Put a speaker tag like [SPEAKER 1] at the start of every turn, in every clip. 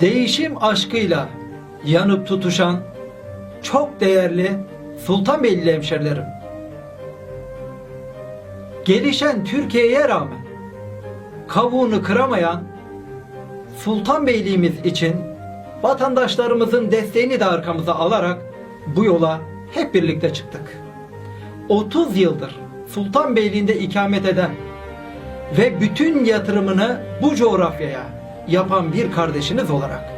[SPEAKER 1] değişim aşkıyla yanıp tutuşan çok değerli Sultanbeyli hemşerilerim. Gelişen Türkiye'ye rağmen kavuğunu kıramayan Sultanbeyliğimiz için vatandaşlarımızın desteğini de arkamıza alarak bu yola hep birlikte çıktık. 30 yıldır Sultanbeyliğinde ikamet eden ve bütün yatırımını bu coğrafyaya yapan bir kardeşiniz olarak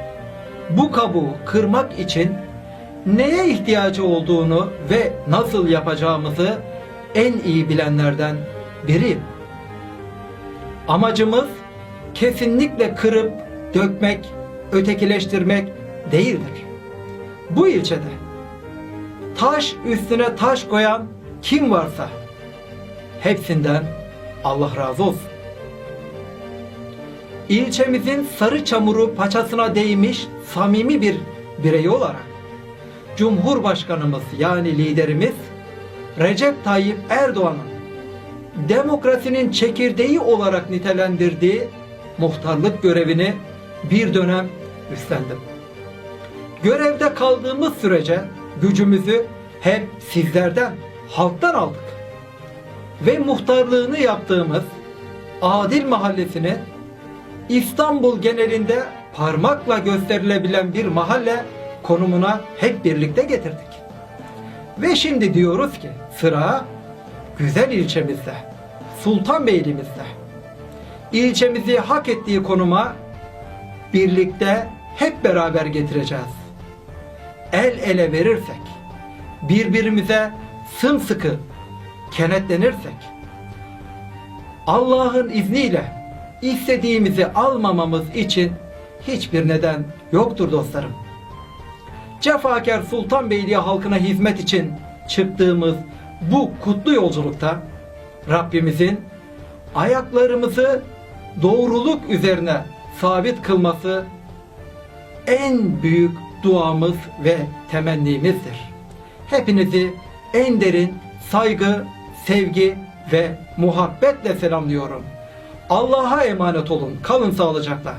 [SPEAKER 1] bu kabuğu kırmak için neye ihtiyacı olduğunu ve nasıl yapacağımızı en iyi bilenlerden biriyim. Amacımız kesinlikle kırıp dökmek, ötekileştirmek değildir. Bu ilçede taş üstüne taş koyan kim varsa hepsinden Allah razı olsun. İlçemizin sarı çamuru paçasına değmiş samimi bir birey olarak Cumhurbaşkanımız yani liderimiz Recep Tayyip Erdoğan'ın demokrasinin çekirdeği olarak nitelendirdiği muhtarlık görevini bir dönem üstlendim. Görevde kaldığımız sürece gücümüzü hep sizlerden, halktan aldık. Ve muhtarlığını yaptığımız Adil Mahallesi'ni İstanbul genelinde parmakla gösterilebilen bir mahalle konumuna hep birlikte getirdik. Ve şimdi diyoruz ki sıra güzel ilçemizde, Sultanbeyli'mizde. İlçemizi hak ettiği konuma birlikte hep beraber getireceğiz. El ele verirsek, birbirimize sımsıkı kenetlenirsek, Allah'ın izniyle istediğimizi almamamız için hiçbir neden yoktur dostlarım. Cefakar Sultanbeyliye halkına hizmet için çıktığımız bu kutlu yolculukta Rabbimizin ayaklarımızı doğruluk üzerine sabit kılması en büyük duamız ve temennimizdir. Hepinizi en derin saygı, sevgi ve muhabbetle selamlıyorum. Allah'a emanet olun. Kalın sağlıcakla.